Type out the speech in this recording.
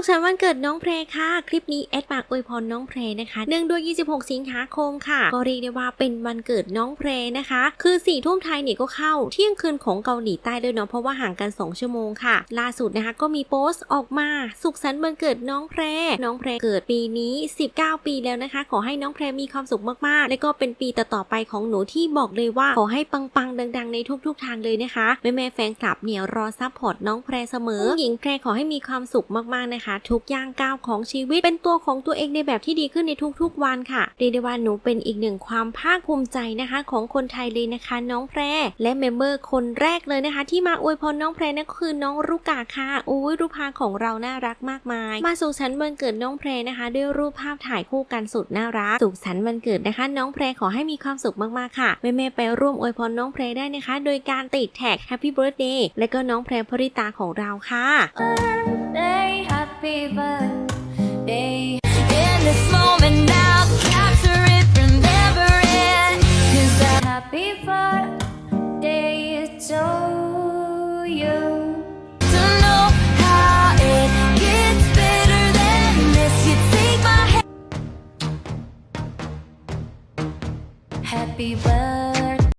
ขสันต์วันเกิดน้องเพรค่ะ คลิปนี้แอดปากอวยพรน้องเพรนะคะ เนื่องด้วย 26 สิงหาคมค่ะ ก็เรียกได้ว่าเป็นวันเกิดน้องเพรนะคะ คือ4ี่ทุ่มไทยเนี่ยก็เข้าเที่ยงคืนของเกาหลีใต้ด้วยเนาะ เพราะว่าห่างกัน 2 ชั่วโมงค่ะ ล่าสุดนะคะก็มีโพสต์ออกมา สุขสันต์วันเกิดน้องเพรน้องเพรเกิดปีนี้ 19 ปีแล้วนะคะ ขอให้น้องเพรมีความสุขมากๆ และก็เป็นปีต่อๆไปของหนูที่บอกเลยว่าขอให้ปังๆ ดัง ๆ ในทุกๆ ทางเลยนะคะ แม่ๆแฟนคลับเนี่ยรอซัพพอร์ตน้องแพรเสมอหญิงแพรขอให้มีความสุขมากๆนะคะทุกย่างก้าวของชีวิต เป็นตัวของตัวเองในแบบที่ดีขึ้นในทุกๆวันค่ะเรียกได้ว่าหนูเป็นอีกหนึ่งความภาคภูมิใจนะคะ ของคนไทยเลยนะคะ น้องแพรและเมมเบอร์คนแรกเลยนะคะ ที่มาอวยพรน้องแพรนั่นก็คือน้องรุกาค่ะอุ้ยรูปภาพของเราน่ารักมากมาย มาสู่ชั้นวันเกิดน้องแพรนะคะ ด้วยรูปภาพถ่ายคู่กันสุดน่ารักสุขสันต์วันเกิดนะคะ น้องแพรขอให้มีความสุขมากๆค่ะแม่ๆไปร่วมอวยพรน้องแพรได้นะคะ โดยการติดแท็ก Happy Birthday และก็น้องแพรพริตาของเราค่ะ birthday, happy birthday to you. To know how it gets better than this, you take my hand. Happy birthday.